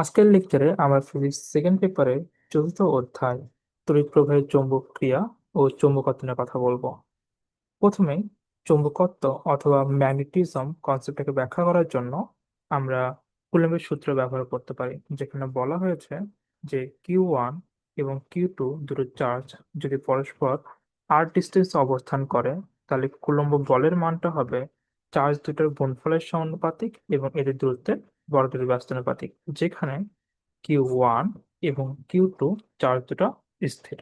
আজকের লেকচারে আমরা ফিজিক্স সেকেন্ড পেপারে চতুর্থ অধ্যায় তড়িৎ প্রবাহের চৌম্বক ক্রিয়া ও চৌম্বকত্ব নিয়ে কথা বলব। প্রথমেই চৌম্বকত্ব অথবা ম্যাগনেটিজম কনসেপ্টটাকে ব্যাখ্যা করার জন্য আমরা কুলম্বের সূত্র ব্যবহার করতে পারি, যেখানে বলা হয়েছে যে কিউ ওয়ান এবং কিউ টু দুটো চার্জ যদি পরস্পর আর ডিস্টেন্স অবস্থান করে, তাহলে কুলম্ব বলের মানটা হবে চার্জ দুটোর গুণফলের সমানুপাতিক এবং এদের দূরত্বের বর্গের ব্যস্তানুপাতিক যেখানে কিউ ওয়ান এবং কিউ টু চার্জ দুটো স্থির।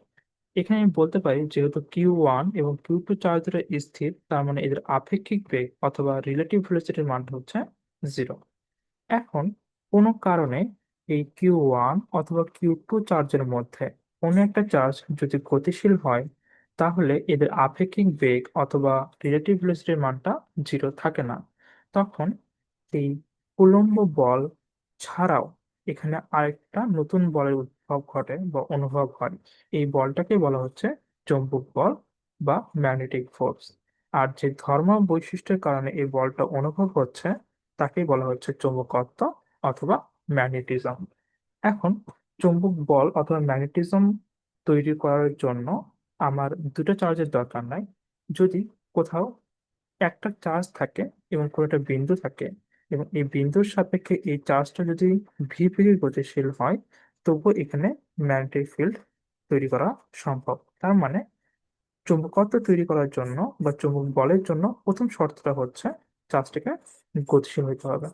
এখানে আমি বলতে পারি, যেহেতু কিউ ওয়ান এবং কিউ টু চার্জ দুটো স্থির, তার মানে এদের আপেক্ষিক বেগ অথবা রিলেটিভ ভেলোসিটির মানটা হচ্ছে জিরো এখন কোনো কারণে এই কিউ ওয়ান অথবা কিউ টু চার্জের মধ্যে কোনো একটা চার্জ যদি গতিশীল হয়, তাহলে এদের আপেক্ষিক বেগ অথবা রিলেটিভ ভেলোসিটির মানটা জিরো থাকে না। তখন এই উলম্ব বল ছাড়াও এখানে আরেকটা নতুন বলের উদ্ভব ঘটে বা অনুভব হয়। এই বলটাকে বলা হচ্ছে চৌম্বক বল বা ম্যাগনেটিক ফোর্স। আর যে ধর্ম বৈশিষ্ট্যের কারণে এই বলটা অনুভব হচ্ছে তাকেই বলা হচ্ছে চৌম্বকত্ব অথবা ম্যাগনেটিজম। এখন চৌম্বক বল অথবা ম্যাগনেটিজম তৈরি করার জন্য আমার দুটো চার্জের দরকার নাই। যদি কোথাও একটা চার্জ থাকে এবং কোনো একটা বিন্দু থাকে এবং এই বিন্দুর সাপেক্ষে এই চার্জটা যদি ভি বেগে গতিশীল হয়, তবুও এখানে ম্যাগনেটিক ফিল্ড তৈরি করা সম্ভব। তার মানে চুম্বকত্ব তৈরি করার জন্য বা চুম্বক বলের জন্য প্রথম শর্তটা হচ্ছে চার্জটাকে গতিশীল হইতে হবে।